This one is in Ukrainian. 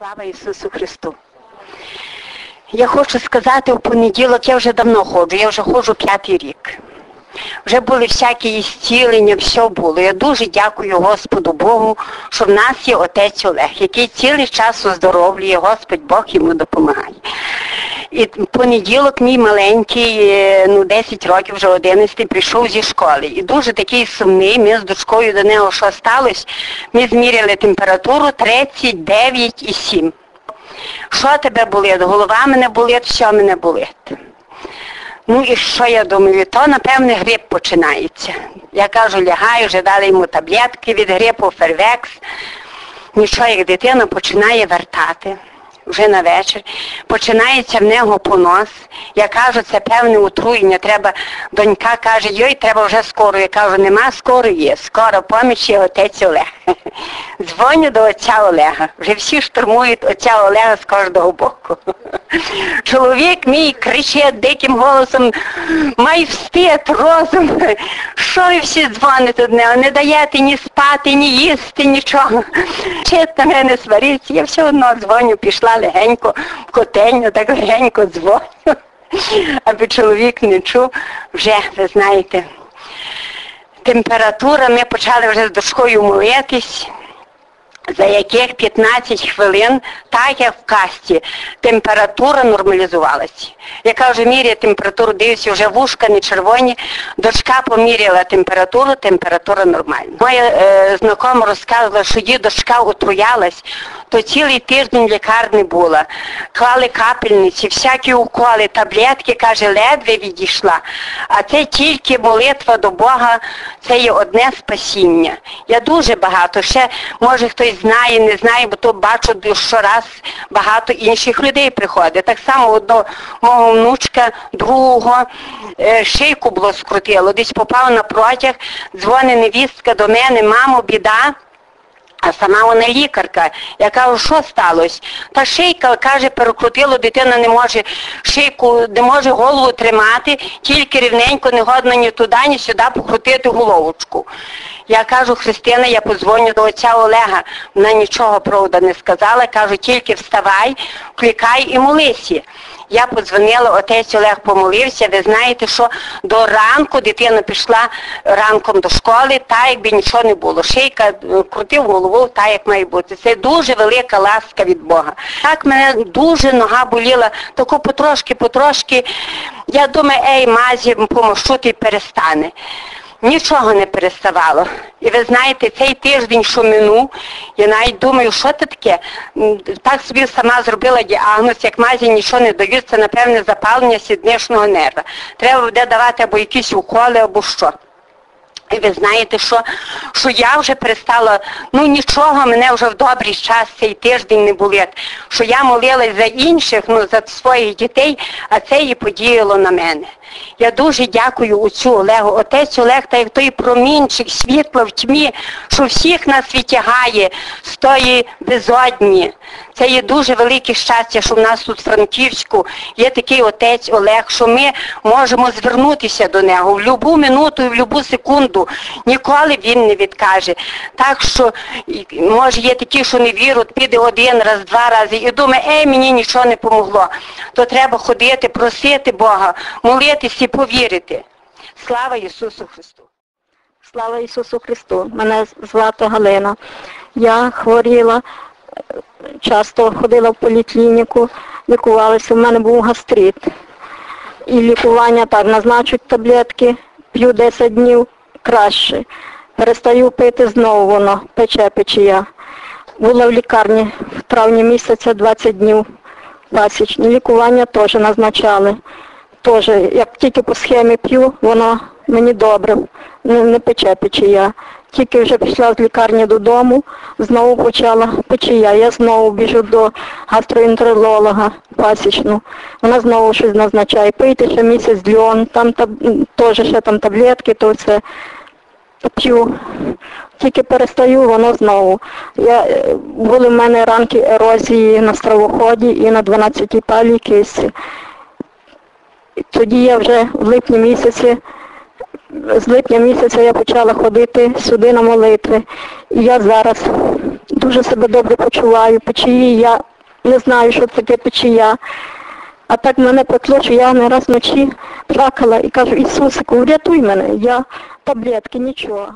Слава Ісусу Христу! Я хочу сказати, у понеділок я вже давно ходжу, я вже ходжу п'ятий рік. Вже були всякі зцілення, все було. Я дуже дякую Господу Богу, що в нас є отець Олег, який цілий час оздоровлює, Господь Бог йому допомагає. І понеділок мій маленький, е, ну 10 років, вже 11, прийшов зі школи. І дуже такий сумний, ми з дочкою до нього що сталося, ми зміряли температуру 39,7. Що тебе болить? Голова мене болить, все мене болить. Ну і що я думаю? То, напевне, грип починається. Я кажу, лягаю, вже дали йому таблетки від грипу, фервекс. Нічого, як дитина починає вертати вже на вечір. Починається в нього понос. Я кажу, це певне отруєння. Треба, донька каже, йой, треба вже скоро. Я кажу, нема скоро є. Скоро поміч є отець Олег. Дзвоню до отця Олега. Вже всі штурмують отця Олега з кожного боку. Чоловік мій кричить диким голосом, май встид, розум. Що ви всі дзвоните до нього? Не даєте ні спати, ні їсти, нічого. Чисто мене свариться. Я все одно дзвоню, пішла легенько в котельню, так легенько дзвоню. Аби чоловік не чув, вже, ви знаєте, температура, ми почали вже з дошкою молитись за яких 15 хвилин, так як в касті, температура нормалізувалася. Яка вже міряє температуру, дивиться, вже вушка не червоні, дочка поміряла температуру, температура нормальна. Моя е, знакома розказувала, що її дочка отруялась, то цілий тиждень лікарні була. Клали капельниці, всякі уколи, таблетки, каже, ледве відійшла. А це тільки молитва до Бога, це є одне спасіння. Я дуже багато, ще може хтось знає, не знає, бо то бачу щораз багато інших людей приходить. Так само одного мого внучка, другого е, шийку було скрутило, десь попав на протяг, дзвонить невістка до мене, мамо, біда. А сама вона лікарка. Я кажу, що сталося? Та шийка, каже, перекрутило, дитина не може шийку, не може голову тримати, тільки рівненько не годно ні туди, ні сюди покрутити головочку. Я кажу, Христина, я подзвоню до отця Олега. Вона нічого правда не сказала, кажу, тільки вставай, клікай і молися. Я подзвонила, отець Олег помолився. Ви знаєте, що до ранку дитина пішла ранком до школи, та якби нічого не було. Шийка е, крутив голову, та як має бути. Це дуже велика ласка від Бога. Так мене дуже нога боліла, таку потрошки, потрошки. Я думаю, ей, мазі, помощу, ти перестане. Нічого не переставало. І ви знаєте, цей тиждень, що минув, я навіть думаю, що це таке. Так собі сама зробила діагноз, як мазі нічого не дають, це, напевне, запалення сідничного нерва. Треба буде давати або якісь уколи, або що. І ви знаєте, що, що я вже перестала, ну нічого, мене вже в добрий час цей тиждень не болить, що я молилась за інших, ну за своїх дітей, а це і подіяло на мене. Я дуже дякую отцю Олегу. Отець Олег, та як той промінчик світла в тьмі, що всіх нас витягає з тої безодні. Це є дуже велике щастя, що в нас тут в Франківську є такий отець Олег, що ми можемо звернутися до нього в будь-яку минуту і в будь-яку секунду. Ніколи він не відкаже. Так що, може, є такі, що не вірять, піде один раз, два рази і думає, ей, мені нічого не помогло. То треба ходити, просити Бога, молитися і повірити. Слава Ісусу Христу! Слава Ісусу Христу! Мене звати Галина. Я хворіла, е, часто ходила в поліклініку, лікувалася, у мене був гастрит. І лікування так, назначуть таблетки, п'ю 10 днів краще. Перестаю пити знову воно, пече печія. Була в лікарні в травні місяця 20 днів пасічні. Лікування теж назначали. Теж, як тільки по схемі п'ю, воно мені добре, не, не пече печія. Тільки вже пішла з лікарні додому, знову почала печія. Я знову біжу до гастроентеролога пасічну. Вона знову щось назначає. Пийте ще місяць льон, там таб- теж ще там таблетки, то все п'ю. Тільки перестаю, воно знову. Я, е, були в мене ранки ерозії на стравоході і на 12-й палій кисті. Тоді я вже в липні місяці, з липня місяця я почала ходити сюди на молитви. І я зараз дуже себе добре почуваю. Печії я не знаю, що таке печія. А так мене пекло, що я не раз вночі плакала і кажу, Ісусику, врятуй мене, я таблетки, нічого.